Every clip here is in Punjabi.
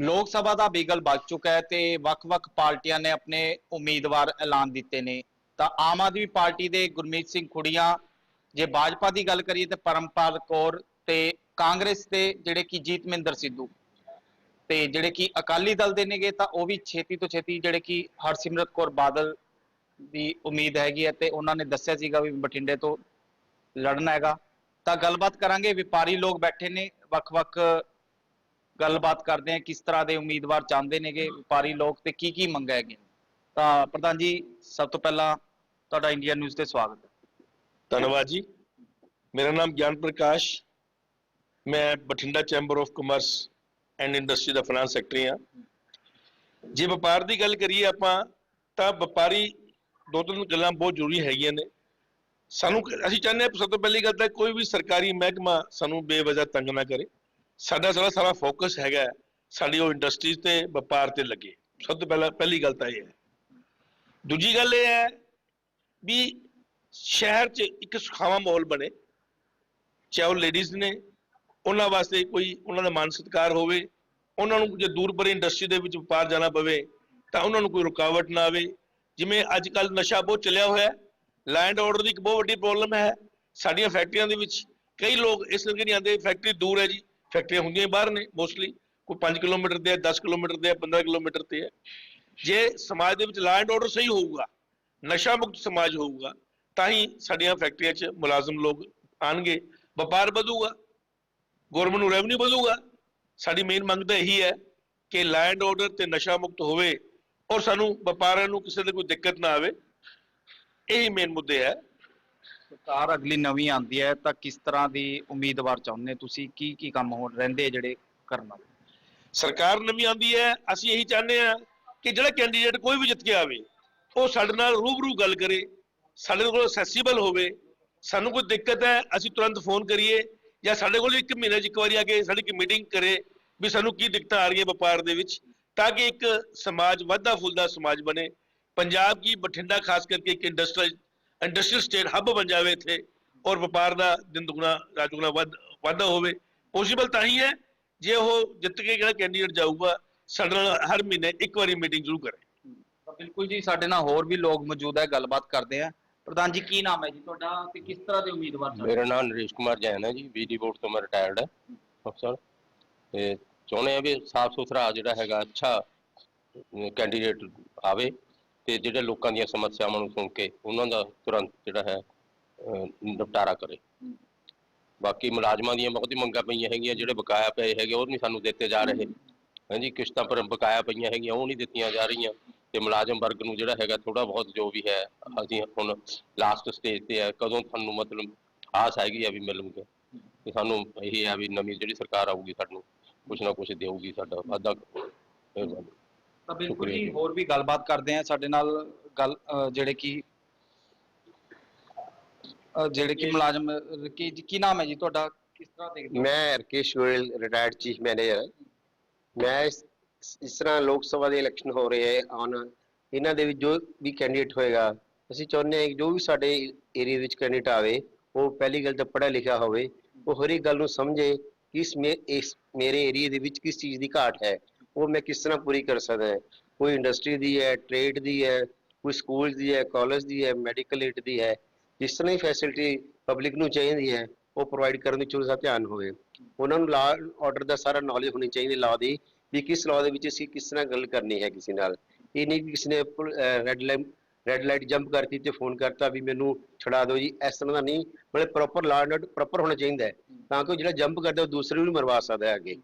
ਲੋਕ ਸਭਾ ਦਾ ਬੀਗਲ ਵੱਜ ਚੁੱਕਾ ਹੈ ਤੇ ਵੱਖ-ਵੱਖ ਪਾਰਟੀਆਂ ਨੇ ਆਪਣੇ ਉਮੀਦਵਾਰ ਐਲਾਨ ਦਿੱਤੇ ਨੇ। ਤਾਂ ਆਮ ਆਦਮੀ ਪਾਰਟੀ ਦੇ ਗੁਰਮੀਤ ਸਿੰਘ ਖੁੜੀਆਂ, ਜੇ ਭਾਜਪਾ ਦੀ ਗੱਲ ਕਰੀਏ ਤੇ ਪਰਮਪਾਲ ਕੌਰ ਤੇ ਕਾਂਗਰਸ ਦੇ ਜਿਹੜੇ ਕਿ ਜੀਤਮਿੰਦਰ ਸਿੱਧੂ ਤੇ ਜਿਹੜੇ ਕਿ ਅਕਾਲੀ ਦਲ ਦੇ ਨੇਗੇ ਤਾਂ ਉਹ ਵੀ ਛੇਤੀ ਤੋਂ ਛੇਤੀ ਜਿਹੜੇ ਕਿ ਹਰਸਿਮਰਤ ਕੌਰ ਬਾਦਲ ਦੀ ਉਮੀਦ ਹੈਗੀ ਹੈ ਤੇ ਉਹਨਾਂ ਨੇ ਦੱਸਿਆ ਸੀਗਾ ਵੀ ਬਠਿੰਡੇ ਤੋਂ ਲੜਨਾ ਹੈਗਾ। ਤਾਂ ਗੱਲਬਾਤ ਕਰਾਂਗੇ, ਵਪਾਰੀ ਲੋਕ ਬੈਠੇ ਨੇ ਵੱਖ-ਵੱਖ ਗੱਲਬਾਤ ਕਰਦੇ ਆ ਕਿਸ ਤਰ੍ਹਾਂ ਦੇ ਉਮੀਦਵਾਰ ਚਾਹੁੰਦੇ ਨੇਗੇ, ਵਪਾਰੀ ਲੋਕ ਤੇ ਕੀ ਕੀ ਮੰਗਾਂ ਹੈਗੀਆਂ ਤਾਂ ਪ੍ਰਧਾਨ ਜੀ, ਸਭ ਤੋਂ ਪਹਿਲਾਂ ਤੁਹਾਡਾ ਇੰਡੀਆ ਨਿਊਜ਼ ਤੇ ਸਵਾਗਤ ਹੈ। ਧੰਨਵਾਦ ਜੀ। ਮੇਰਾ ਨਾਮ ਗਿਆਨ ਪ੍ਰਕਾਸ਼। ਮੈਂ Bathinda chamber of commerce and industry the finance secretary ਹਾਂ। ਜੇ ਵਪਾਰ ਦੀ ਗੱਲ ਕਰੀਏ ਆਪਾਂ, ਤਾਂ ਵਪਾਰੀ ਦੋ ਤਿੰਨ ਗੱਲਾਂ ਬਹੁਤ ਜ਼ਰੂਰੀ ਹੈਗੀਆਂ ਨੇ। ਸਾਨੂੰ, ਅਸੀਂ ਚਾਹੁੰਦੇ ਹਾਂ ਸਭ ਤੋਂ ਪਹਿਲੀ ਗੱਲ ਤਾਂ ਕੋਈ ਵੀ ਸਰਕਾਰੀ ਮਹਿਕਮਾ ਸਾਨੂੰ ਬੇਵਜ੍ਹਾ ਤੰਗ ਨਾ ਕਰੇ। ਸਾਡਾ ਸਾਰਾ ਸਾਰਾ ਫੋਕਸ ਹੈਗਾ ਸਾਡੀ ਉਹ ਇੰਡਸਟਰੀਜ਼ ਤੇ, ਵਪਾਰ ਤੇ ਲੱਗੇ। ਸਭ ਤੋਂ ਪਹਿਲਾਂ, ਪਹਿਲੀ ਗੱਲ ਤਾਂ ਇਹ ਹੈ। ਦੂਜੀ ਗੱਲ ਇਹ ਹੈ ਵੀ ਸ਼ਹਿਰ 'ਚ ਇੱਕ ਸੁਖਾਵਾਂ ਮਾਹੌਲ ਬਣੇ। ਚਾਹੇ ਉਹ ਲੇਡੀਜ਼ ਨੇ, ਉਹਨਾਂ ਵਾਸਤੇ ਕੋਈ ਉਹਨਾਂ ਦਾ ਮਾਨ ਸਤਿਕਾਰ ਹੋਵੇ, ਉਹਨਾਂ ਨੂੰ ਜੇ ਦੂਰ ਪਰੇ ਇੰਡਸਟਰੀ ਦੇ ਵਿੱਚ ਵਪਾਰ ਜਾਣਾ ਪਵੇ, ਤਾਂ ਉਹਨਾਂ ਨੂੰ ਕੋਈ ਰੁਕਾਵਟ ਨਾ ਆਵੇ। ਜਿਵੇਂ ਅੱਜ ਕੱਲ ਨਸ਼ਾ ਬਹੁਤ ਚੱਲਿਆ ਹੋਇਆ ਲੈਂਡ ਆਰਡਰ ਦੀ ਇੱਕ ਬਹੁਤ ਵੱਡੀ ਪ੍ਰੋਬਲਮ ਹੈ। ਸਾਡੀਆਂ ਫੈਕਟਰੀਆਂ ਦੇ ਵਿੱਚ ਕਈ ਲੋਕ ਇਸ ਕਰਕੇ ਨਹੀਂ ਆਉਂਦੇ ਫੈਕਟਰੀ ਦੂਰ ਹੈ ਜੀ। ਫੈਕਟਰੀਆਂ ਹੁੰਦੀਆਂ ਹੀ ਬਾਹਰ ਨੇ ਮੋਸਟਲੀ ਕੋਈ 5 ਕਿਲੋਮੀਟਰ ਤੇ ਹੈ 10 ਕਿਲੋਮੀਟਰ ਤੇ ਹੈ 15 ਕਿਲੋਮੀਟਰ ਤੇ ਹੈ। ਜੇ ਸਮਾਜ ਦੇ ਵਿੱਚ ਲੈਂਡ ਆਰਡਰ ਸਹੀ ਹੋਊਗਾ, ਨਸ਼ਾ ਮੁਕਤ ਸਮਾਜ ਹੋਊਗਾ, ਤਾਂ ਹੀ ਸਾਡੀਆਂ ਫੈਕਟਰੀਆਂ 'ਚ ਮੁਲਾਜ਼ਮ ਲੋਕ ਆਣਗੇ ਵਪਾਰ ਵਧੂਗਾ ਗਵਰਨਮੈਂਟ ਨੂੰ ਰੈਵਨਿਊ ਵਧੂਗਾ। ਸਾਡੀ ਮੇਨ ਮੰਗ ਤਾਂ ਇਹੀ ਹੈ ਕਿ ਲੈਂਡ ਆਰਡਰ ਤੇ ਨਸ਼ਾ ਮੁਕਤ ਹੋਵੇ ਔਰ ਸਾਨੂੰ ਵਪਾਰਾਂ ਨੂੰ ਕਿਸੇ ਦੇ ਕੋਈ ਦਿੱਕਤ ਨਾ ਆਵੇ। ਇਹੀ ਮੇਨ ਮੁੱਦੇ ਹੈ। ਸਰਕਾਰ ਅਗਲੀ ਨਵੀਂ ਆਂਦੀ ਹੈ ਤਾਂ ਕਿਸ ਤਰ੍ਹਾਂ ਦੀ ਉਮੀਦਵਾਰ ਚਾਹੁੰਦੇ ਤੁਸੀਂ? ਕੀ ਕੀ ਕੰਮ ਹੋ ਰਹਿੰਦੇ ਆ ਜਿਹੜੇ ਕਰਨਾ ਸਰਕਾਰ ਨਵੀਂ ਆਂਦੀ ਹੈ, ਅਸੀਂ ਇਹੀ ਚਾਹੁੰਦੇ ਆ ਕਿ ਜਿਹੜਾ ਕੈਂਡੀਡੇਟ ਕੋਈ ਵੀ ਜਿੱਤ ਕੇ ਆਵੇ, ਉਹ ਸਾਡੇ ਨਾਲ ਰੂਬਰੂ ਗੱਲ ਕਰੇ, ਸਾਡੇ ਕੋਲ ਅਸੈਸੀਬਲ ਹੋਵੇ। ਸਾਨੂੰ ਕੋਈ ਦਿੱਕਤ ਹੈ, ਅਸੀਂ ਤੁਰੰਤ ਫੋਨ ਕਰੀਏ ਜਾਂ ਸਾਡੇ ਕੋਲ ਇੱਕ ਮਹੀਨੇ 'ਚ ਇੱਕ ਵਾਰੀ ਆ ਕੇ ਸਾਡੀ ਇੱਕ ਮੀਟਿੰਗ ਕਰੇ ਵੀ ਸਾਨੂੰ ਕੀ ਦਿੱਕਤਾਂ ਆ ਰਹੀਆਂ ਵਪਾਰ ਦੇ ਵਿੱਚ, ਤਾਂ ਕਿ ਇੱਕ ਸਮਾਜ ਵਾਧਾ ਫੁੱਲਦਾ ਸਮਾਜ ਬਣੇ। ਪੰਜਾਬ ਕੀ ਬਠਿੰਡਾ ਖਾਸ ਕਰਕੇ ਇੱਕ ਇੰਡਸਟਰੀ ਇੰਡਸਟਰੀਅਲ ਸਟੇਟ ਹੱਬ ਬਣ ਜਾਵੇ ਇੱਥੇ ਔਰ ਵਪਾਰ ਦਾ ਦਿਨ ਦੁਗਣਾ ਰਾਤ ਦੁਗਣਾ ਵੱਧ ਵਾਧਾ ਹੋਵੇ ਪੋਸੀਬਲ ਤਾਂ ਹੀ ਹੈ ਜੇ ਉਹ ਜਿੱਤ ਕੇ ਜਿਹੜਾ ਕੈਂਡੀਡੇਟ ਜਾਊਗਾ ਸਾਡੇ ਨਾਲ ਹਰ ਮਹੀਨੇ ਇੱਕ ਵਾਰੀ ਮੀਟਿੰਗ ਜ਼ਰੂਰ ਕਰੇ। ਬਿਲਕੁਲ ਜੀ ਸਾਡੇ ਨਾਲ ਹੋਰ ਵੀ ਲੋਕ ਮੌਜੂਦ ਹੈ ਗੱਲਬਾਤ ਕਰਦੇ ਆ। ਪ੍ਰਧਾਨ ਜੀ ਕੀ ਨਾਮ ਹੈ ਜੀ ਤੁਹਾਡਾ ਤੇ ਕਿਸ ਤਰ੍ਹਾਂ ਦੇ ਉਮੀਦਵਾਰ ਚਾਹੁੰਦੇ ਮੇਰਾ ਨਾਮ ਨਰੇਸ਼ ਕੁਮਾਰ ਜੈਨ ਹੈ ਜੀ ਬਿਜਲੀ ਬੋਰਡ ਤੋਂ ਮੈਂ ਰਿਟਾਇਰਡ ਹੈ ਅਫਸਰ। ਤੇ ਚਾਹੁੰਦੇ ਆ ਵੀ ਸਾਫ਼ ਸੁਥਰਾ ਜਿਹੜਾ ਹੈਗਾ ਅੱਛਾ ਕੈਂਡੀਡੇਟ ਆਵੇ। ਤੇ ਜਿਹੜੇ ਲੋਕਾਂ ਦੀਆਂ ਸਮੱਸਿਆਵਾਂ ਨੂੰ ਸੁਣ ਕੇ ਉਹਨਾਂ ਦਾ ਤੁਰੰਤ ਜਿਹੜਾ ਹੈ ਨਿਪਟਾਰਾ ਕਰੇ। ਬਾਕੀ ਮੁਲਾਜ਼ਮਾਂ ਦੀਆਂ ਬਹੁਤ ਹੀ ਮੰਗਾਂ ਪਈਆਂ ਹੈਗੀਆਂ ਜਿਹੜੇ ਬਕਾਇਆ ਪਏ ਹੈਗੇ ਉਹ ਨਹੀਂ ਸਾਨੂੰ ਦਿੱਤੇ ਜਾ ਰਹੇ। ਹਾਂਜੀ ਕਿਸ਼ਤਾਂ ਪਰ ਬਕਾਇਆ ਪਈਆਂ ਹੈਗੀਆਂ ਉਹ ਨਹੀਂ ਦਿੱਤੀਆਂ ਜਾ ਰਹੀਆਂ। ਤੇ ਮੁਲਾਜ਼ਮ ਵਰਗ ਨੂੰ ਜਿਹੜਾ ਹੈਗਾ ਥੋੜਾ ਬਹੁਤ ਜੋ ਵੀ ਹੈ ਅਸੀਂ ਹੁਣ ਲਾਸਟ ਸਟੇਜ ਤੇ ਹੈ ਕਦੋਂ ਤੁਹਾਨੂੰ ਮਤਲਬ ਆਸ ਹੈਗੀ ਆ ਵੀ ਮਿਲੂਗੇ? ਤੇ ਸਾਨੂੰ ਇਹ ਹੈ ਵੀ ਨਵੀਂ ਜਿਹੜੀ ਸਰਕਾਰ ਆਊਗੀ ਸਾਨੂੰ ਕੁਛ ਨਾ ਕੁਛ ਦੇਊਗੀ ਸਾਡਾ ਮਿਹਰਬਾਨੀ ਤਾਂ ਬਿਲਕੁਲ ਜੀ। ਹੋਰ ਵੀ ਗੱਲਬਾਤ ਕਰਦੇ ਆ ਸਾਡੇ ਨਾਲ ਗੱਲ ਜਿਹੜੇ ਕਿ ਜਿਹੜੇ ਕਿ ਮੁਲਾਜ਼ਮ ਕੀ ਕੀ ਨਾਮ ਹੈ ਜੀ ਤੁਹਾਡਾ ਕਿਸ ਤਰ੍ਹਾਂ ਦੇਖਦੇ ਹੋ? ਮੈਂ Rakesh Goyal retired chief manager ਮੈਂ ਇਸ ਇਸ ਤਰ੍ਹਾਂ ਲੋਕ ਸਭਾ ਦੇ ਇਲੈਕਸ਼ਨ ਹੋ ਰਹੇ ਹੈ ਔਨ ਇਹਨਾਂ ਦੇ ਵਿੱਚ ਜੋ ਵੀ ਕੈਂਡੀਡੇਟ ਹੋਏਗਾ ਅਸੀਂ ਚਾਹੁੰਦੇ ਹਾਂ ਕਿ ਜੋ ਵੀ ਸਾਡੇ ਏਰੀਆ ਵਿੱਚ ਕੈਂਡੀਡੇਟ ਆਵੇ ਉਹ ਪਹਿਲੀ ਗੱਲ ਤਾਂ ਪੜ੍ਹਿਆ ਲਿਖਿਆ ਹੋਵੇ ਉਹ ਹਰ ਇੱਕ ਗੱਲ ਨੂੰ ਸਮਝੇ ਕਿ ਇਸ ਮੇ ਇਸ ਮੇਰੇ ਏਰੀਆ ਦੇ ਵਿੱਚ ਕਿਸ ਚੀਜ਼ ਦੀ ਘਾਟ ਹੈ। ਉਹ ਮੈਂ ਕਿਸ ਤਰ੍ਹਾਂ ਪੂਰੀ ਕਰ ਸਕਦਾ ਹੈ? ਕੋਈ ਇੰਡਸਟਰੀ ਦੀ ਹੈ ਟ੍ਰੇਡ ਦੀ ਹੈ, ਕੋਈ ਸਕੂਲ ਦੀ ਹੈ ਕਾਲਜ ਦੀ ਹੈ ਮੈਡੀਕਲ ਏਡ ਦੀ ਹੈ, ਜਿਸ ਤਰ੍ਹਾਂ ਹੀ ਫੈਸਿਲਿਟੀ ਪਬਲਿਕ ਨੂੰ ਚਾਹੀਦੀ ਹੈ, ਉਹ ਪ੍ਰੋਵਾਈਡ ਕਰਨ ਦੀ ਵਿੱਚ ਦਾ ਧਿਆਨ ਹੋਵੇ। ਉਹਨਾਂ ਨੂੰ ਲਾ ਆਰਡਰ ਦਾ ਸਾਰਾ ਨੌਲੇਜ ਹੋਣੀ ਚਾਹੀਦੀ, ਲਾ ਦੀ, ਵੀ ਕਿਸ ਲਾਅ ਦੇ ਵਿੱਚ ਅਸੀਂ ਕਿਸ ਤਰ੍ਹਾਂ ਗੱਲ ਕਰਨੀ ਹੈ ਕਿਸੇ ਨਾਲ। ਇਹ ਨਹੀਂ ਕਿ ਕਿਸੇ ਨੇ red light red light jump ਕਰਤੀ ਤੇ ਫੋਨ ਕਰਤਾ ਵੀ ਮੈਨੂੰ ਛੁਡਾ ਦਿਓ ਜੀ, ਇਸ ਤਰ੍ਹਾਂ ਦਾ ਨਹੀਂ। ਮਤਲਬ ਪ੍ਰੋਪਰ ਲਾਅ ਪ੍ਰੋਪਰ ਹੋਣਾ ਚਾਹੀਦਾ ਹੈ। ਤਾਂ ਕਿ ਉਹ ਜਿਹੜਾ ਜੰਪ ਕਰਦਾ, ਉਹ ਦੂਸਰੇ ਨੂੰ ਵੀ ਮਰਵਾ ਸਕਦਾ ਹੈ ਅੱਗੇ।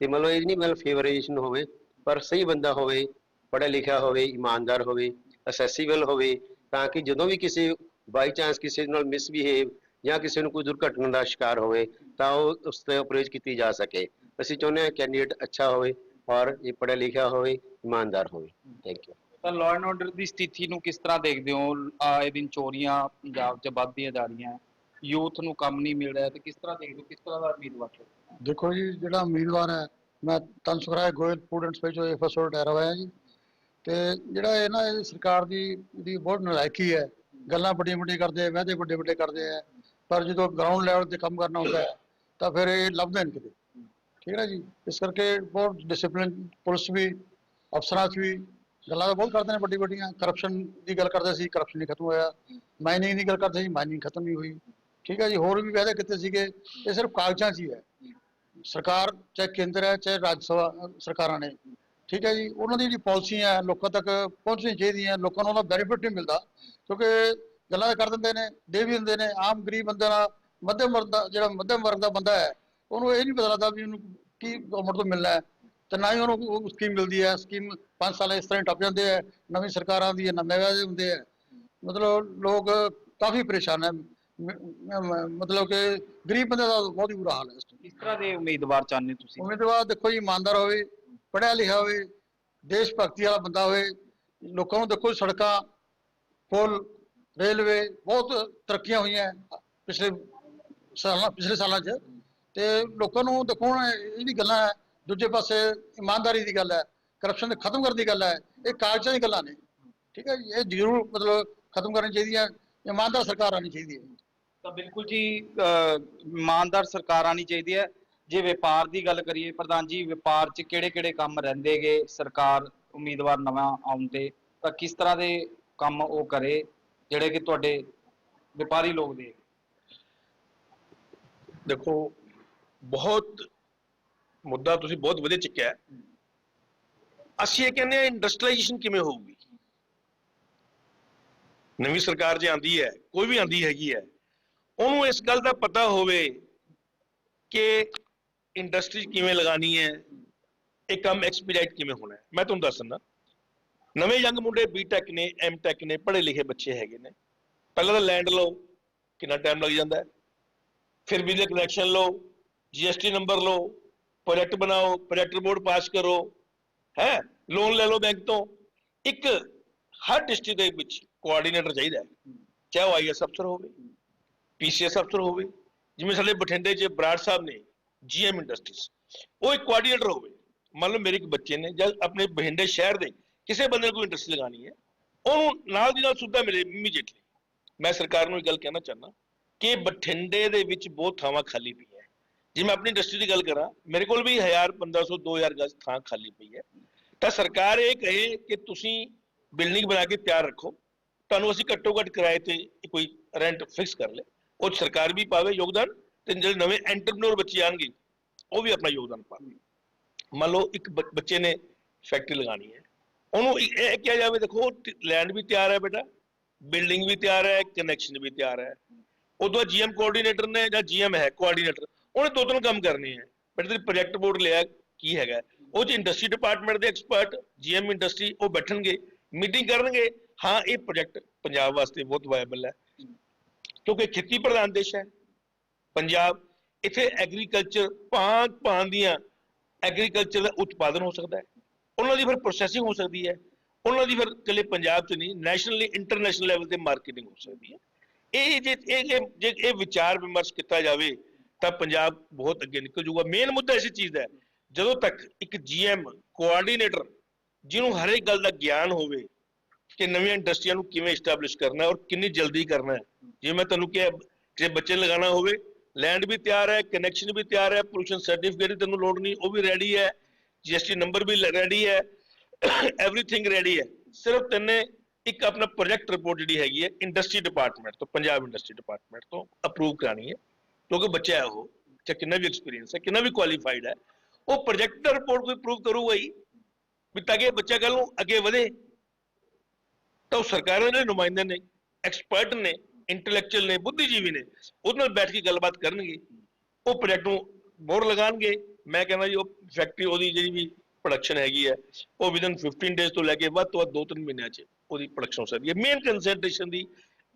ਤੇ ਮਤਲਬ ਇਹ ਨਹੀਂ ਮਤਲਬ ਫੇਵਰਾਈਜੇਸ਼ਨ ਹੋਵੇ, ਪਰ ਸਹੀ ਬੰਦਾ ਹੋਵੇ, ਪੜ੍ਹਿਆ ਲਿਖਿਆ ਹੋਵੇ, ਇਮਾਨਦਾਰ ਹੋਵੇ ਅਸੈਸੀਬਲ ਹੋਵੇ, ਤਾਂ ਕਿ ਜਦੋਂ ਵੀ ਕਿਸੇ ਬਾਈ ਚਾਂਸ ਕਿਸੇ ਨਾਲ ਮਿਸਬਿਹੇਵ ਜਾਂ ਕਿਸੇ ਨੂੰ ਕੋਈ ਦੁਰਘਟਨਾ ਦਾ ਸ਼ਿਕਾਰ ਹੋਵੇ, ਤਾਂ ਉਹ ਉਸ ਤੇ ਅਪਰੋਚ ਕੀਤੀ ਜਾ ਸਕੇ। ਅਸੀਂ ਚਾਹੁੰਦੇ ਹਾਂ ਕੈਂਡੀਡੇਟ ਅੱਛਾ ਹੋਵੇ ਔਰ ਇਹ ਪੜ੍ਹਿਆ ਲਿਖਿਆ ਹੋਵੇ, ਇਮਾਨਦਾਰ ਹੋਵੇ। ਥੈਂਕ ਯੂ ਤਾਂ ਲਾਅ ਐਂਡ ਆਰਡਰ ਦੀ ਸਥਿਤੀ ਨੂੰ ਕਿਸ ਤਰ੍ਹਾਂ ਦੇਖਦੇ ਹੋ? ਆਏ ਦਿਨ ਚੋਰੀਆਂ ਪੰਜਾਬ 'ਚ ਵੱਧਦੀਆਂ ਜਾ ਰਹੀਆਂ, ਯੂਥ ਨੂੰ ਕੰਮ ਨਹੀਂ ਮਿਲ ਰਿਹਾ, ਤੇ ਕਿਸ ਤਰ੍ਹਾਂ ਦੇਖਦੇ ਹੋ? ਕਿਸ ਤਰ੍ਹਾਂ ਦਾ ਉਮੀਦਵਾਰ? ਚਾਹੀਦਾ? ਦੇਖੋ ਜੀ, ਜਿਹੜਾ ਉਮੀਦਵਾਰ ਹੈ, ਮੈਂ ਤਨਸੁਖਰਾਏ ਗੋਇਲ ਸਟੂਡੈਂਟਸ ਵਿੱਚੋਂ ਸਪੈਸ਼ਲ ਫਸਲ ਰਿਟਾਇਰ ਹੋਇਆ ਜੀ। ਤੇ ਜਿਹੜਾ ਇਹ ਨਾ, ਇਹ ਸਰਕਾਰ ਦੀ ਦੀ ਬਹੁਤ ਨਲਾਇਕੀ ਹੈ। ਗੱਲਾਂ ਵੱਡੀਆਂ ਵੱਡੀਆਂ ਕਰਦੇ ਆ, ਵਾਅਦੇ ਵੱਡੇ ਵੱਡੇ ਕਰਦੇ ਆ। ਪਰ ਜਦੋਂ ਗਰਾਊਂਡ ਲੈਵਲ ਤੇ ਕੰਮ ਕਰਨਾ ਹੁੰਦਾ ਹੈ, ਤਾਂ ਫਿਰ ਇਹ ਲੱਭਦੇ ਨੇ ਕਿਤੇ। ਠੀਕ ਹੈ ਜੀ? ਇਸ ਕਰਕੇ ਬਹੁਤ ਡਿਸਪਲਿਨ ਪੁਲਿਸ ਵੀ, ਅਫਸਰਾਂ 'ਚ ਵੀ ਗੱਲਾਂ ਤਾਂ ਬਹੁਤ ਕਰਦੇ ਨੇ ਵੱਡੀ ਵੱਡੀਆਂ। ਕਰਪਸ਼ਨ ਦੀ ਗੱਲ ਕਰਦੇ ਸੀ ਕਰਪਸ਼ਨ ਨਹੀਂ ਖਤਮ ਹੋਇਆ। ਮਾਈਨਿੰਗ ਦੀ ਗੱਲ ਕਰਦੇ ਸੀ ਮਾਈਨਿੰਗ ਖਤਮ ਨਹੀਂ ਹੋਈ। ਠੀਕ ਹੈ ਜੀ? ਹੋਰ ਵੀ ਵਾਅਦੇ ਕੀਤੇ ਸੀਗੇ। ਇਹ ਸਿਰਫ ਕਾਗਜ਼ਾਂ 'ਚ ਹੀ ਹੈ। ਸਰਕਾਰ, ਚਾਹੇ ਕੇਂਦਰ ਹੈ, ਚਾਹੇ ਰਾਜ ਸਭਾ, ਸਰਕਾਰਾਂ ਨੇ। ਠੀਕ ਹੈ ਜੀ? ਉਹਨਾਂ ਦੀ ਜਿਹੜੀ ਪਾਲਿਸੀਆਂ ਹੈ, ਲੋਕਾਂ ਤੱਕ ਪਹੁੰਚਣੀ ਚਾਹੀਦੀਆਂ, ਲੋਕਾਂ ਨੂੰ ਉਹਦਾ ਬੈਨੀਫਿਟ ਨਹੀਂ ਮਿਲਦਾ। ਕਿਉਂਕਿ ਗੱਲਾਂ ਤਾਂ ਕਰ ਦਿੰਦੇ ਨੇ, ਦੇ ਵੀ ਦਿੰਦੇ ਨੇ। ਆਮ ਗਰੀਬ ਬੰਦੇ ਦਾ, ਮੱਧਮ ਵਰਗ ਦਾ, ਜਿਹੜਾ ਮੱਧਮ ਵਰਗ ਦਾ ਬੰਦਾ ਹੈ, ਉਹਨੂੰ ਇਹ ਨਹੀਂ ਪਤਾ ਲੱਗਦਾ ਵੀ ਉਹਨੂੰ ਕੀ ਗਵਰਨਮੈਂਟ ਤੋਂ ਮਿਲਣਾ ਹੈ। ਤੇ ਨਾ ਹੀ ਉਹਨੂੰ ਉਹ ਸਕੀਮ ਮਿਲਦੀ ਹੈ। ਸਕੀਮ 5 ਸਾਲ ਇਸ ਤਰ੍ਹਾਂ ਹੀ ਟੱਪ ਜਾਂਦੇ ਆ ਨਵੀਂ ਸਰਕਾਰਾਂ ਦੀ ਨਵੇਂ ਵਾਅਦੇ ਹੁੰਦੇ ਆ ਮਤਲਬ ਲੋਕ ਕਾਫੀ ਪਰੇਸ਼ਾਨ ਹੈ। ਮਤਲਬ ਕਿ ਗਰੀਬ ਬੰਦੇ ਦਾ ਬਹੁਤ ਹੀ ਬੁਰਾ ਹਾਲ ਹੈ ਇਸ time। ਕਿਸ ਤਰ੍ਹਾਂ ਦੇ ਉਮੀਦਵਾਰ ਚਾਹੁੰਦੇ ਤੁਸੀਂ? ਉਮੀਦਵਾਰ ਦੇਖੋ ਜੀ ਇਮਾਨਦਾਰ ਹੋਵੇ ਪੜ੍ਹਿਆ ਲਿਖਿਆ ਹੋਵੇ ਦੇਸ਼ ਭਗਤੀ ਵਾਲਾ ਬੰਦਾ ਹੋਵੇ ਲੋਕਾਂ ਨੂੰ ਦੇਖੋ ਸੜਕਾਂ ਪੁਲ ਰੇਲਵੇ ਬਹੁਤ ਤਰੱਕੀਆਂ ਹੋਈਆਂ ਪਿਛਲੇ ਸਾਲਾਂ ਪਿਛਲੇ ਸਾਲਾਂ 'ਚ। ਤੇ ਲੋਕਾਂ ਨੂੰ ਦੇਖੋ ਹੁਣ ਇਹਦੀ ਗੱਲਾਂ ਹੈ ਦੂਜੇ ਪਾਸੇ ਇਮਾਨਦਾਰੀ ਦੀ ਗੱਲ ਹੈ ਕਰਪਸ਼ਨ ਦੇ ਖਤਮ ਕਰਨ ਦੀ ਗੱਲ ਹੈ ਇਹ ਕਾਗਜ਼ਾਂ ਦੀ ਗੱਲਾਂ ਨੇ। ਠੀਕ ਹੈ ਇਹ ਜ਼ਰੂਰ ਮਤਲਬ ਖਤਮ ਕਰਨੀ ਚਾਹੀਦੀਆਂ ਇਮਾਨਦਾਰ ਸਰਕਾਰ ਆਣੀ ਚਾਹੀਦੀ ਹੈ। ਤਾਂ ਬਿਲਕੁਲ ਜੀ ਇਮਾਨਦਾਰ ਸਰਕਾਰ ਆਣੀ ਚਾਹੀਦੀ ਹੈ। ਜੇ ਵਪਾਰ ਦੀ ਗੱਲ ਕਰੀਏ, ਪ੍ਰਧਾਨ ਜੀ, ਵਪਾਰ 'ਚ ਕਿਹੜੇ-ਕਿਹੜੇ ਕੰਮ ਰਹਿੰਦੇਗੇ ਸਰਕਾਰ ਉਮੀਦਵਾਰ ਨਵਾਂ ਆਉਣ ਤੇ? ਤਾਂ ਕਿਸ ਤਰ੍ਹਾਂ ਦੇ ਕੰਮ ਉਹ ਕਰੇ, ਜਿਹੜੇ ਕਿ ਤੁਹਾਡੇ ਵਪਾਰੀ ਲੋਕ ਦੇ ਦੇਖੋ, ਬਹੁਤ ਮੁੱਦਾ ਤੁਸੀਂ ਬਹੁਤ ਵਧੀਆ ਚੱਕਿਆ ਅਸੀਂ ਇਹ ਕਹਿੰਦੇ ਆ ਇੰਡਸਟਰੀਲਾਈਜੇਸ਼ਨ ਕਿਵੇਂ ਹੋਊਗੀ? ਨਵੀਂ ਸਰਕਾਰ ਜੇ ਆਂਦੀ ਹੈ, ਕੋਈ ਵੀ ਆਂਦੀ ਹੈਗੀ ਹੈ ਉਹਨੂੰ ਇਸ ਗੱਲ ਦਾ ਪਤਾ ਹੋਵੇ ਕਿ ਇੰਡਸਟਰੀ ਕਿਵੇਂ ਲਗਾਣੀ ਹੈ, ਇਹ ਕੰਮ ਐਕਸਪੀਡਾਈਟ ਕਿਵੇਂ ਹੋਣਾ ਹੈ। ਮੈਂ ਤੁਹਾਨੂੰ ਦੱਸਣਾ ਨਵੇਂ ਯੰਗ ਮੁੰਡੇ ਬੀਟੈਕ ਨੇ ਐਮਟੈਕ ਨੇ, ਪੜ੍ਹੇ ਲਿਖੇ ਬੱਚੇ ਹੈਗੇ ਨੇ। ਪਹਿਲਾਂ ਤਾਂ ਲੈਂਡ ਲਓ, ਕਿੰਨਾ ਟਾਈਮ ਲੱਗ ਜਾਂਦਾ ਹੈ। ਫਿਰ ਬਿਜਲੀ ਕਨੈਕਸ਼ਨ ਲਓ ਜੀਐਸਟੀ ਨੰਬਰ ਲਓ ਪ੍ਰੋਜੈਕਟ ਬਣਾਓ ਪ੍ਰੋਜੈਕਟ ਬੋਰਡ ਪਾਸ ਕਰੋ, ਹੈ ਲੋਨ ਲੈ ਲਓ ਬੈਂਕ ਤੋਂ। ਇੱਕ, ਹਰ ਡਿਸਟ੍ਰਿਕਟ ਦੇ ਵਿੱਚ ਕੋਆਰਡੀਨੇਟਰ ਚਾਹੀਦਾ ਹੈ, ਚਾਹੇ ਉਹ ਆਈਐਸ ਅਫਸਰ ਹੋਵੇ ਪੀਸੀਐਸ ਅਫਸਰ ਹੋਵੇ, ਜਿਵੇਂ ਸਾਡੇ ਬਠਿੰਡੇ 'ਚ ਬਰਾੜ ਸਾਹਿਬ ਨੇ ਜੀਐਮ ਇੰਡਸਟਰੀਜ਼ ਉਹ ਇੱਕ ਕੋਆਰਡੀਨੇਟਰ ਹੋਵੇ। ਮੰਨ ਲਓ ਮੇਰੇ ਇੱਕ ਬੱਚੇ ਨੇ ਜਦ ਆਪਣੇ ਬਠਿੰਡੇ ਸ਼ਹਿਰ ਦੇ ਕਿਸੇ ਬੰਦੇ ਨੂੰ ਕੋਈ ਇੰਡਸਟਰੀ ਲਗਾਣੀ ਹੈ, ਉਹਨੂੰ ਨਾਲ ਦੀ ਨਾਲ ਸੁਵਿਧਾ ਮਿਲੇ ਇਮੀਡੀਏਟਲੀ ਮੈਂ ਸਰਕਾਰ ਨੂੰ ਇਹ ਗੱਲ ਕਹਿਣਾ ਚਾਹੁੰਦਾ ਕਿ ਬਠਿੰਡੇ ਦੇ ਵਿੱਚ ਬਹੁਤ ਥਾਵਾਂ ਖਾਲੀ ਪਈ ਹੈ ਜੇ ਮੈਂ ਆਪਣੀ ਇੰਡਸਟਰੀ ਦੀ ਗੱਲ ਕਰਾਂ, ਮੇਰੇ ਕੋਲ ਵੀ 1000 1500 2000 ਗਜ਼ ਥਾਂ ਖਾਲੀ ਪਈ ਹੈ। ਤਾਂ ਸਰਕਾਰ ਇਹ ਕਹੇ ਕਿ ਤੁਸੀਂ ਬਿਲਡਿੰਗ ਬਣਾ ਕੇ ਤਿਆਰ ਰੱਖੋ। ਤੁਹਾਨੂੰ ਅਸੀਂ ਘੱਟੋ ਘੱਟ ਕਿਰਾਏ ਤੇ ਕੋਈ ਰੈਂਟ ਫਿਕਸ ਕਰ ਲੈ ਉਹ ਸਰਕਾਰ ਵੀ ਪਾਵੇ ਯੋਗਦਾਨ ਤੇ ਜਿਹੜੇ ਨਵੇਂ ਐਂਟਰਪ੍ਰੈਨਿਓਰ ਬੱਚੇ ਆਣਗੇ ਉਹ ਵੀ ਆਪਣਾ ਯੋਗਦਾਨ ਪਾਵੇ। ਮੰਨ ਲਓ ਇੱਕ ਬੱਚੇ ਨੇ ਫੈਕਟਰੀ ਲਗਾਣੀ ਹੈ। ਉਹਨੂੰ ਇਹ ਕਿਹਾ ਜਾਵੇ, ਦੇਖੋ ਲੈਂਡ ਵੀ ਤਿਆਰ ਹੈ ਬੇਟਾ ਬਿਲਡਿੰਗ ਵੀ ਤਿਆਰ ਹੈ ਕਨੈਕਸ਼ਨ ਵੀ ਤਿਆਰ ਹੈ। ਉਦੋਂ ਜੀਐਮ ਕੋਆਰਡੀਨੇਟਰ ਨੇ ਜਾਂ ਜੀਐਮ ਹੈ ਕੋਆਰਡੀਨੇਟਰ ਉਹਨੇ ਦੋ ਤਿੰਨ ਕੰਮ ਕਰਨੇ ਹੈ। ਬੇਟਾ ਤੇ ਪ੍ਰੋਜੈਕਟ ਬੋਰਡ ਲਿਆ, ਕੀ ਹੈਗਾ? ਉਹ ਚ ਇੰਡਸਟਰੀ ਡਿਪਾਰਟਮੈਂਟ ਦੇ ਐਕਸਪਰਟ ਜੀਐਮ ਇੰਡਸਟਰੀ ਉਹ ਬੈਠਣਗੇ ਮੀਟਿੰਗ ਕਰਨਗੇ। ਹਾਂ, ਇਹ ਪ੍ਰੋਜੈਕਟ ਪੰਜਾਬ ਵਾਸਤੇ ਬਹੁਤ ਵਾਇਬਲ ਹੈ। ਕਿਉਂਕਿ ਖੇਤੀ ਪ੍ਰਧਾਨ ਦੇਸ਼ ਹੈ। ਪੰਜਾਬ ਇੱਥੇ ਐਗਰੀਕਲਚਰ ਭਾਂਤ ਭਾਂਤ ਦੀਆਂ ਐਗਰੀਕਲਚਰ ਦਾ ਉਤਪਾਦਨ ਹੋ ਸਕਦਾ ਹੈ। ਉਹਨਾਂ ਦੀ ਫਿਰ ਪ੍ਰੋਸੈਸਿੰਗ ਹੋ ਸਕਦੀ ਹੈ। ਉਹਨਾਂ ਦੀ ਫਿਰ ਇਕੱਲੇ ਪੰਜਾਬ 'ਚ ਨਹੀਂ ਨੈਸ਼ਨਲੀ ਇੰਟਰਨੈਸ਼ਨਲ ਲੈਵਲ ਤੇ ਮਾਰਕੀਟਿੰਗ ਹੋ ਸਕਦੀ ਹੈ। ਇਹ ਜੇ ਇਹ ਜੇ ਜੇ ਇਹ ਵਿਚਾਰ ਵਿਮਰਸ਼ ਕੀਤਾ ਜਾਵੇ ਤਾਂ ਪੰਜਾਬ ਬਹੁਤ ਅੱਗੇ ਨਿਕਲ ਜਾਊਗਾ। ਮੇਨ ਮੁੱਦਾ ਇਸੇ ਚੀਜ਼ ਦਾ ਹੈ, ਜਦੋਂ ਤੱਕ ਇੱਕ ਜੀਐਮ ਕੋਆਰਡੀਨੇਟਰ ਜਿਹਨੂੰ ਹਰ ਇੱਕ ਗੱਲ ਦਾ ਗਿਆਨ ਹੋਵੇ ਕਿ ਨਵੀਆਂ ਇੰਡਸਟਰੀਆਂ ਨੂੰ ਕਿਵੇਂ ਐਸਟੈਬਲਿਸ਼ ਕਰਨਾ ਹੈ ਔਰ ਕਿੰਨੀ ਜਲਦੀ ਕਰਨਾ ਹੈ। ਜੇ ਮੈਂ ਤੁਹਾਨੂੰ ਕਿਹਾ, ਜੇ ਬੱਚੇ ਲਗਾਉਣਾ ਹੋਵੇ ਲੈਂਡ ਵੀ ਤਿਆਰ ਹੈ ਕਨੈਕਸ਼ਨ ਵੀ ਤਿਆਰ ਹੈ ਪੋਲੂਸ਼ਨ ਸਰਟੀਫਿਕੇਟ ਦੀ ਤੁਹਾਨੂੰ ਲੋੜ ਨਹੀਂ, ਉਹ ਵੀ ਰੈਡੀ ਹੈ ਜੀਐਸਟੀ ਨੰਬਰ ਵੀ ਰੈਡੀ ਹੈ ਐਵਰੀਥਿੰਗ ਰੈਡੀ ਹੈ। ਸਿਰਫ ਤੈਨੇ, ਇੱਕ ਆਪਣਾ ਪ੍ਰੋਜੈਕਟ ਰਿਪੋਰਟ ਜਿਹੜੀ ਹੈਗੀ ਹੈ ਇੰਡਸਟਰੀ ਡਿਪਾਰਟਮੈਂਟ ਤੋਂ, ਪੰਜਾਬ ਇੰਡਸਟਰੀ ਡਿਪਾਰਟਮੈਂਟ ਤੋਂ ਅਪਰੂਵ ਕਰਾਣੀ ਹੈ। ਕਿਉਂਕਿ ਬੱਚਾ ਹੈ ਉਹ, ਚਾਹੇ ਕਿੰਨਾ ਵੀ ਐਕਸਪੀਰੀਅੰਸ ਹੈ, ਕਿੰਨਾ ਵੀ ਕੁਆਲੀਫਾਈਡ ਹੈ, ਉਹ ਪ੍ਰੋਜੈਕਟ ਰਿਪੋਰਟ ਕੋਈ ਪ੍ਰੂਵ ਕਰੂਗਾ ਹੀ। ਵੀ ਤਾਂ ਕਿ ਬੱਚਾ ਕੱਲ ਨੂੰ ਅੱਗੇ ਵਧੇ ਤਾਂ ਉਹ ਸਰਕਾਰਾਂ ਦੇ ਨੁਮਾਇੰਦੇ ਨੇ ਐਕਸਪਰਟ ਨੇ ਇੰਟੈਲੈਕਚੁਅਲ ਨੇ, ਬੁੱਧੀਜੀਵੀ ਨੇ, ਉਹਦੇ ਨਾਲ ਬੈਠ ਕੇ ਗੱਲਬਾਤ ਕਰਨਗੇ। ਉਹ ਪ੍ਰੋਜੈਕਟ ਨੂੰ ਬੋਰ ਲਗਾਣਗੇ ਮੈਂ ਕਹਿੰਦਾ ਜੀ, ਉਹ ਫੈਕਟਰੀ ਉਹਦੀ ਜਿਹੜੀ ਵੀ ਪ੍ਰੋਡਕਸ਼ਨ ਹੈਗੀ ਹੈ, ਉਹ ਵਿਦਨ 15 ਡੇਜ਼ ਤੋਂ ਲੈ ਕੇ ਵੱਧ ਤੋਂ ਵੱਧ 2-3 ਮਹੀਨਿਆਂ 'ਚ ਉਹਦੀ ਪ੍ਰੋਡਕਸ਼ਨ ਹੋ ਸਕਦੀ ਹੈ। ਮੇਨ ਕਨਸੈਂਟ੍ਰੇਸ਼ਨ ਦੀ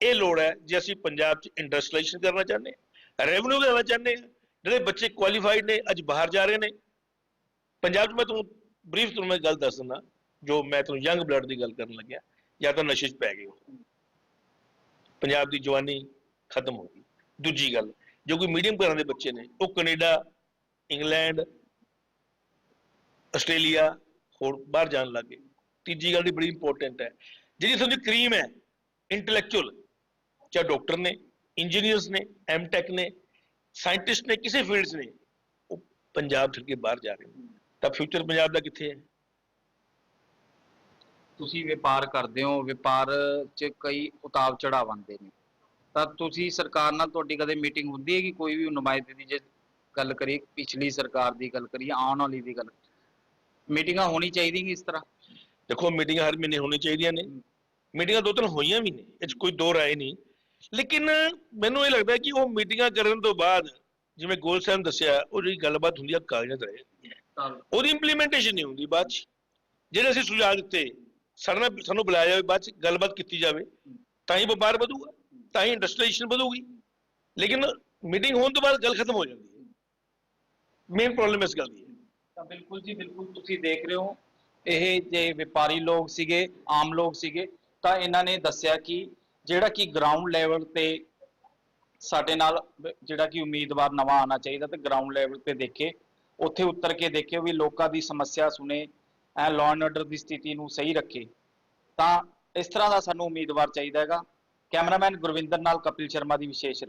ਇਹ ਲੋੜ ਹੈ, ਜੇ ਅਸੀਂ ਪੰਜਾਬ 'ਚ ਇੰਡਸਟਰੀਲਾਈਜੇਸ਼ਨ ਕਰਨਾ ਚਾਹੁੰਦੇ ਹਾਂ ਰੈਵਨਿਊ ਦੇਣਾ ਚਾਹੁੰਦੇ ਹਾਂ, ਜਿਹੜੇ ਬੱਚੇ ਕੁਆਲੀਫਾਈਡ ਨੇ, ਅੱਜ ਬਾਹਰ ਜਾ ਰਹੇ ਨੇ। ਪੰਜਾਬ 'ਚ ਮੈਂ ਤੁਹਾਨੂੰ ਬਰੀਫ ਤੁਹਾਨੂੰ ਮੈਂ ਗੱਲ ਦੱਸ ਦਿੰਦਾ, ਜੋ ਮੈਂ ਤੁਹਾਨੂੰ ਯੰਗ ਬਲੱਡ ਦੀ ਗੱਲ ਕਰਨ ਲੱਗਿਆ। ਜਾਂ ਤਾਂ ਨਸ਼ੇ 'ਚ ਪੈ ਗਏ ਹੋ ਪੰਜਾਬ ਦੀ ਜਵਾਨੀ ਖਤਮ ਹੋ ਗਈ। ਦੂਜੀ ਗੱਲ, ਜੋ ਕੋਈ ਮੀਡੀਅਮ ਘਰਾਂ ਦੇ ਬੱਚੇ ਨੇ, ਉਹ ਕੈਨੇਡਾ, ਇੰਗਲੈਂਡ, ਆਸਟ੍ਰੇਲੀਆ, ਹੋਰ ਬਾਹਰ ਜਾਣ ਲੱਗੇ ਤੀਜੀ ਗੱਲ ਦੀ ਬੜੀ ਇੰਪੋਰਟੈਂਟ ਹੈ, ਜਿਹੜੀ ਤੁਹਾਡੀ ਕਰੀਮ ਹੈ ਇੰਟੈਲੈਕਚੁਅਲ ਚਾਹੇ ਡਾਕਟਰ ਨੇ ਇੰਜੀਨੀਅਰਸ ਨੇ ਐਮਟੈਕ ਨੇ ਸਾਇੰਟਿਸਟ ਨੇ, ਕਿਸੇ ਫੀਲਡਸ ਨੇ, ਉਹ ਪੰਜਾਬ ਛੱਡ ਕੇ ਬਾਹਰ ਜਾ ਰਹੇ ਨੇ। ਤਾਂ ਫਿਊਚਰ ਪੰਜਾਬ ਦਾ ਕਿੱਥੇ ਹੈ? ਤੁਸੀਂ ਵਪਾਰ ਕਰਦੇ ਹੋ ਵਪਾਰ 'ਚ ਕਈ ਉਤਾਰ ਚੜਾਵ ਆਉਂਦੇ ਨੇ। ਤਾਂ ਤੁਸੀਂ ਸਰਕਾਰ ਨਾਲ ਤੁਹਾਡੀ ਕਦੇ ਮੀਟਿੰਗ ਹੁੰਦੀ ਹੈ ਕਿ ਕੋਈ ਵੀ ਨੁਮਾਇੰਦੇ ਦੀ ਜੇ ਗੱਲ ਕਰੀਏ ਪਿਛਲੀ ਸਰਕਾਰ ਦੀ ਗੱਲ ਕਰੀਏ ਆਉਣ ਵਾਲੀ ਦੀ ਗੱਲ ਮੀਟਿੰਗਾਂ ਹੋਣੀ ਚਾਹੀਦੀਆਂ ਇਸ ਤਰ੍ਹਾਂ? ਦੇਖੋ ਮੀਟਿੰਗਾਂ ਹਰ ਮਹੀਨੇ ਹੋਣੀ ਚਾਹੀਦੀਆਂ ਨੇ। ਮੀਟਿੰਗਾਂ ਦੋ ਤਿੰਨ ਹੋਈਆਂ ਵੀ ਨੇ ਇਹ 'ਚ ਕੋਈ ਦੋ ਰਾਏ ਨਹੀਂ। ਲੇਕਿਨ ਮੈਨੂੰ ਇਹ ਲੱਗਦਾ ਕਿ ਉਹ ਮੀਟਿੰਗਾਂ ਕਰਨ ਤੋਂ ਬਾਅਦ ਜਿਵੇਂ ਗੋਲ ਸਾਹਿਬ ਦੱਸਿਆ ਉਹ ਜਿਹੜੀ ਗੱਲਬਾਤ ਹੁੰਦੀ ਆ ਕਾਗਜ਼ਾਂ ਤੇ ਉਹਦੀ ਇੰਪਲੀਮੈਂਟੇਸ਼ਨ ਨਹੀਂ ਹੁੰਦੀ ਬਾਅਦ ਚ। ਜਿਹੜੇ ਅਸੀਂ ਸੁਝਾਅ ਦਿੱਤੇ ਸਾਡੇ ਨਾਲ ਸਾਨੂੰ ਬੁਲਾਇਆ ਜਾਵੇ, ਬਾਅਦ ਚ ਗੱਲਬਾਤ ਕੀਤੀ ਜਾਵੇ, ਤਾਂ ਹੀ ਵਪਾਰ ਵਧੂਗਾ, ਤਾਂ ਹੀ ਇੰਡਸਟਰੀਲਾਈਜੇਸ਼ਨ ਵਧੂਗੀ। ਲੇਕਿਨ ਮੀਟਿੰਗ ਹੋਣ ਤੋਂ ਬਾਅਦ ਗੱਲ ਖਤਮ ਹੋ ਜਾਂਦੀ ਹੈ। ਮੇਨ ਪ੍ਰੋਬਲਮ ਇਸ ਗੱਲ ਦੀ ਹੈ। ਤਾਂ ਬਿਲਕੁਲ ਜੀ, ਬਿਲਕੁਲ ਤੁਸੀਂ ਦੇਖ ਰਹੇ ਹੋ, ਇਹ ਜੇ ਵਪਾਰੀ ਲੋਕ ਸੀਗੇ, ਆਮ ਲੋਕ ਸੀਗੇ, ਤਾਂ ਇਹਨਾਂ ਨੇ ਦੱਸਿਆ ਕਿ ਜਿਹੜਾ ਕਿ ਗਰਾਊਂਡ ਲੈਵਲ ਤੇ ਸਾਡੇ ਨਾਲ ਜਿਹੜਾ ਕਿ ਉਮੀਦਵਾਰ ਨਵਾਂ ਆਉਣਾ ਚਾਹੀਦਾ, ਤੇ ਗਰਾਊਂਡ ਲੈਵਲ ਤੇ ਦੇਖੇ, ਉੱਥੇ ਉਤਰ ਕੇ ਦੇਖਿਓ ਵੀ ਲੋਕਾਂ ਦੀ ਸਮੱਸਿਆ ਸੁਣੇ ਐ ਲਾਅ ਐਂਡ ਆਰਡਰ ਦੀ ਸਥਿਤੀ ਨੂੰ ਸਹੀ ਰੱਖੇ, ਤਾਂ ਇਸ ਤਰ੍ਹਾਂ ਦਾ ਸਾਨੂੰ ਉਮੀਦਵਾਰ ਚਾਹੀਦਾ ਹੈਗਾ। ਕੈਮਰਾਮੈਨ ਗੁਰਵਿੰਦਰ ਨਾਲ ਕਪਿਲ ਸ਼ਰਮਾ ਦੀ ਵਿਸ਼ੇਸ਼